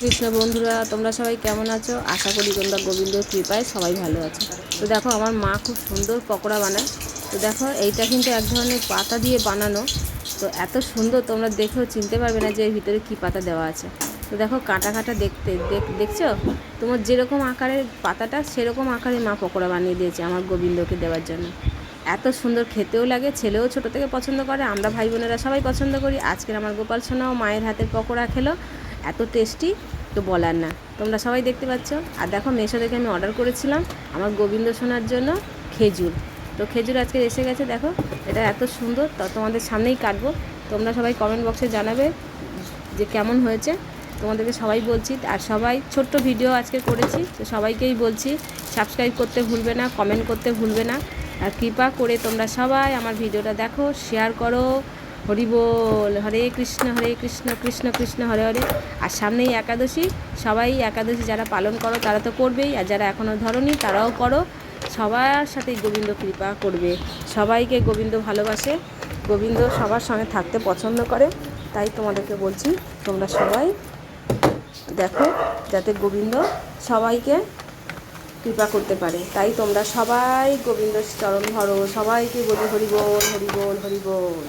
কৃষ্ণ বন্ধুরা, তোমরা সবাই কেমন আছো? আশা করি তোমরা গোবিন্দর কৃপায় সবাই ভালো আছো। তো দেখো, আমার মা খুব সুন্দর পকোড়া বানায়। তো দেখো, এইটা কিন্তু এক ধরনের পাতা দিয়ে বানানো। তো এত সুন্দর, তোমরা দেখেও চিনতে পারবে না যে এর ভিতরে কী পাতা দেওয়া আছে। তো দেখো, কাটা কাটা দেখতে, দেখ- দেখছ? তোমার যেরকম আকারের পাতাটা, সেরকম আকারে মা পকোড়া বানিয়ে দিয়েছে আমার গোবিন্দকে দেওয়ার জন্য। এত সুন্দর খেতেও লাগে, ছেলেও ছোট থেকে পছন্দ করে, আমরা ভাই বোনেরা সবাই পছন্দ করি। আজকের আমার গোপাল সোনাও মায়ের হাতের পকোড়া খেলো। এত টেস্টি তো বলার না। তোমরা সবাই দেখতে পাচ্ছ? আর দেখো, মেশো থেকে আমি অর্ডার করেছিলাম আমার গোবিন্দ সোনার জন্য খেজুর। তো খেজুর আজকে এসে গেছে, দেখো, এটা এত সুন্দর, তো তোমাদের সামনেই কাটবো। তোমরা সবাই কমেন্ট বক্সে জানাবে যে কেমন হয়েছে। তোমাদেরকে সবাই বলছি, আর সবাই ছোট্ট ভিডিও আজকে করেছি, তো সবাইকেই বলছি সাবস্ক্রাইব করতে ভুলবে না কমেন্ট করতে ভুলবে না। আর কৃপা করে তোমরা সবাই আমার ভিডিওটা দেখো শেয়ার করো হরি বল, হরে কৃষ্ণ হরে কৃষ্ণ কৃষ্ণ কৃষ্ণ, হরে হরে। আর সামনেই একাদশী, সবাই একাদশী যারা পালন করো তারা তো করবেই, আর যারা এখনও ধরনি তারাও করো। সবার সাথেই গোবিন্দ কৃপা করবে। সবাইকে গোবিন্দ ভালোবাসে। গোবিন্দ সবার সঙ্গে থাকতে পছন্দ করে। তাই তোমাদেরকে বলছি, তোমরা সবাই দেখো যাতে গোবিন্দ সবাইকে কৃপা করতে পারে। তাই তোমরা সবাই গোবিন্দ চরণ ধরো। সবাইকে বলি হরি বল হরি বল হরি বল।